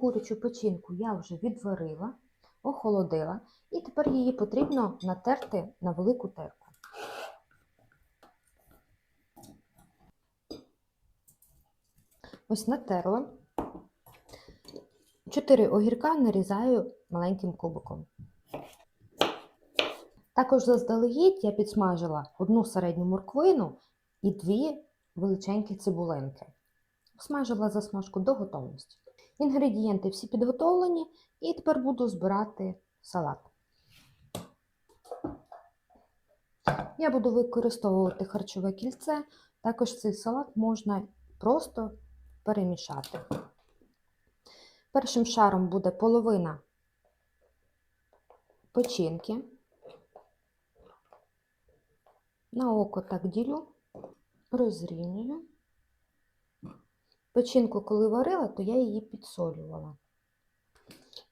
Курячу печінку я вже відварила, охолодила, і тепер її потрібно натерти на велику терку. Ось натерла. Чотири огірка нарізаю маленьким кубиком. Також заздалегідь я підсмажила одну середню морквину і дві величенькі цибулинки. Смажила засмажку до готовності. Інгредієнти всі підготовлені, і тепер буду збирати салат. Я буду використовувати харчове кільце, також цей салат можна просто перемішати. Першим шаром буде половина печінки. На око так ділю, розрівнюю. Печінку, коли варила, то я її підсолювала.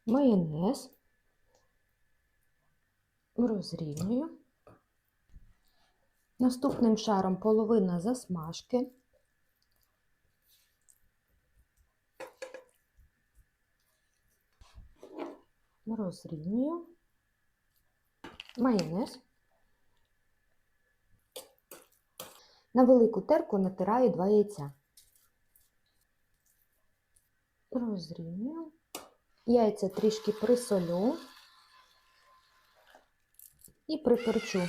Майонез розрівнюю. Наступним шаром половина засмажки. Розрівнюю. Майонез. На велику терку натираю два яйця. Розрівнюю. Яйця трішки присолю і приперчу.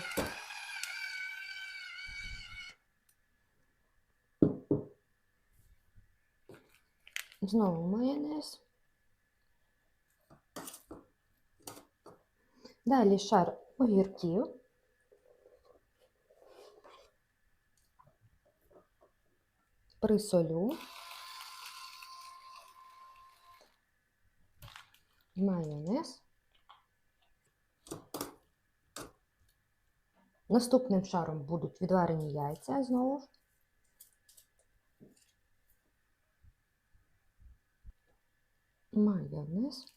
Знову майонез. Далі шар огірків. Присолю. Майонез. Наступним шаром будуть відварені яйця знову ж. Майонез.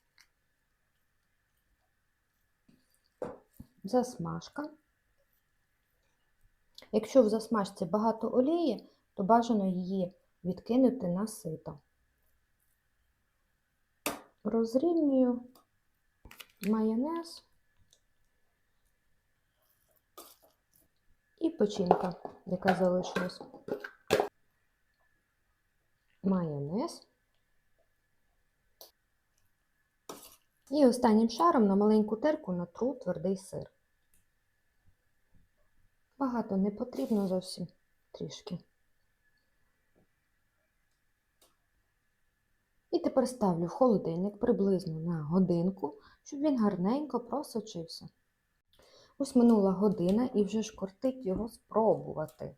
Засмажка. Якщо в засмажці багато олії, то бажано її відкинути на сито. Розрівнюю майонез і печінка, яка залишилась. Майонез. І останнім шаром на маленьку терку натру твердий сир. Багато не потрібно зовсім трішки. І тепер ставлю в холодильник приблизно на годинку, щоб він гарненько просочився. Ось минула година і вже ж кортить його спробувати.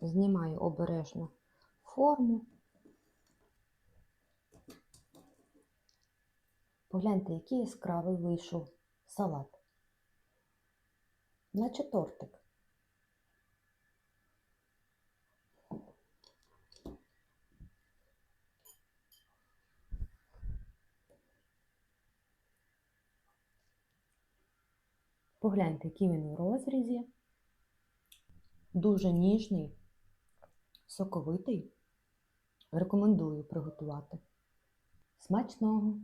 Знімаю обережно форму. Погляньте, який яскравий вийшов салат. Наче тортик. Погляньте, який він у розрізі. Дуже ніжний, соковитий. Рекомендую приготувати. Смачного!